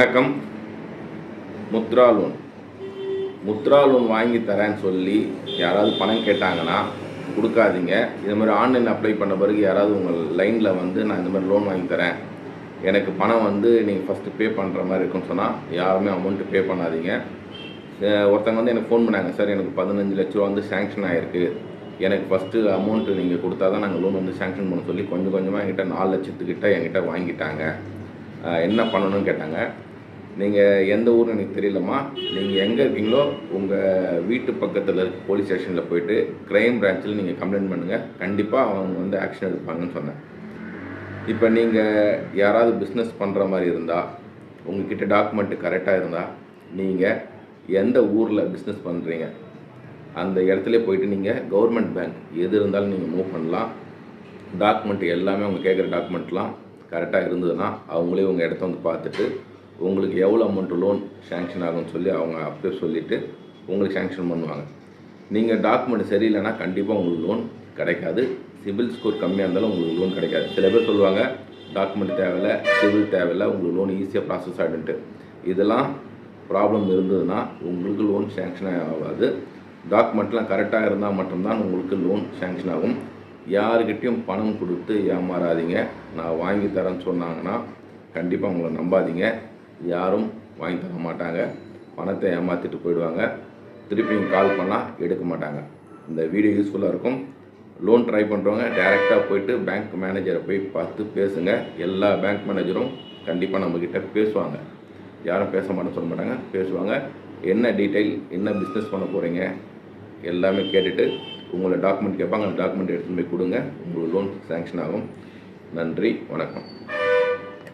வணக்கம். Mudra loan. Mudra loan வாங்கி தரேன்னு சொல்லி யாராவது பணம் கேட்டாங்கன்னா கொடுக்காதீங்க. இது மாதிரி ஆன்லைன் அப்ளை பண்ண பிறகு யாராவது உங்கள் லைனில் வந்து நான் இந்த மாதிரி லோன் வாங்கி தரேன். எனக்கு பணம் வந்து நீங்கள் ஃபஸ்ட்டு பே பண்ணுற மாதிரி இருக்குன்னு சொன்னால் யாருமே அமௌண்ட்டு பே பண்ணாதீங்க. ஒருத்தங்க வந்து எனக்கு ஃபோன் பண்ணாங்க சார் எனக்கு பதினஞ்சு லட்ச ரூபா வந்து சேங்ஷன் ஆகிருக்கு எனக்கு ஃபஸ்ட்டு அமௌண்ட்டு நீங்கள் கொடுத்தா தான் நாங்கள் லோன் வந்து சேங்ஷன் பண்ண சொல்லி கொஞ்சம் கொஞ்சமாக என்கிட்ட நாலு லட்சத்துக்கிட்ட என்கிட்ட வாங்கிட்டாங்க. என்ன பண்ணணும்னு கேட்டாங்க. நீங்கள் எந்த ஊர்னு எனக்கு தெரியலம்மா. நீங்கள் எங்கே இருக்கீங்களோ உங்கள் வீட்டு பக்கத்தில் இருக்க போலீஸ் ஸ்டேஷனில் போயிட்டு க்ரைம் பிரான்ச்சில் நீங்கள் கம்ப்ளைண்ட் பண்ணுங்கள் கண்டிப்பாக அவங்க வந்து ஆக்ஷன் எடுப்பாங்கன்னு சொன்னேன். இப்போ நீங்கள் யாராவது பிஸ்னஸ் பண்ணுற மாதிரி இருந்தால் உங்ககிட்ட டாக்குமெண்ட்டு கரெக்டாக இருந்தால் நீங்கள் எந்த ஊரில் பிஸ்னஸ் பண்ணுறீங்க அந்த இடத்துல போயிட்டு நீங்கள் கவர்மெண்ட் பேங்க் எது இருந்தாலும் நீங்கள் மூவ் பண்ணலாம். டாக்குமெண்ட் எல்லாமே அவங்க கேட்குற டாக்குமெண்ட்லாம் கரெக்டாக இருந்ததுன்னா அவங்களே உங்கள் இடத்த வந்து பார்த்துட்டு உங்களுக்கு எவ்வளோ அமௌண்ட்டு லோன் சேங்ஷன் ஆகும்னு சொல்லி அவங்க அப்படியே சொல்லிவிட்டு உங்களுக்கு சேங்ஷன் பண்ணுவாங்க. நீங்கள் டாக்குமெண்ட் சரியில்லைன்னா கண்டிப்பாக உங்களுக்கு லோன் கிடைக்காது. சிபில் ஸ்கோர் கம்மியாக இருந்தாலும் உங்களுக்கு லோன் கிடைக்காது. சில பேர் சொல்லுவாங்க டாக்குமெண்ட் தேவையில்ல சிவில் தேவையில்ல உங்களுக்கு லோன் ஈஸியாக ப்ராசஸ் ஆகிடுன்ட்டு இதெல்லாம் ப்ராப்ளம் இருந்ததுன்னா உங்களுக்கு லோன் சேங்ஷன் ஆகாது. டாக்குமெண்ட்லாம் கரெக்டாக இருந்தால் மட்டும்தான் உங்களுக்கு லோன் சேங்ஷன் ஆகும். யாருக்கிட்டேயும் பணம் கொடுத்து ஏமாறாதீங்க. நான் வாங்கி தரேன்னு சொன்னாங்கன்னா கண்டிப்பாக உங்களை நம்பாதீங்க. யாரும் வாங்கி தர மாட்டாங்க. பணத்தை ஏமாற்றிட்டு போயிடுவாங்க. திருப்பியும் கால் பண்ணால் எடுக்க மாட்டாங்க. இந்த வீடியோ யூஸ்ஃபுல்லாக இருக்கும். லோன் ட்ரை பண்ணுறவங்க டைரெக்டாக போயிட்டு பேங்க் மேனேஜரை போய் பார்த்து பேசுங்க. எல்லா பேங்க் மேனேஜரும் கண்டிப்பாக நம்மக்கிட்ட பேசுவாங்க. யாரும் பேச மாட்டேன்னு சொல்ல மாட்டாங்க. பேசுவாங்க. என்ன டீட்டெயில் என்ன பிஸ்னஸ் பண்ண போகிறீங்க எல்லாமே கேட்டுட்டு உங்களை டாக்குமெண்ட் கேட்பாங்க அந்த டாக்குமெண்ட் எடுத்துகிட்டு போய் கொடுங்க. உங்களுக்கு லோன் சேங்ஷன் ஆகும். நன்றி. வணக்கம்.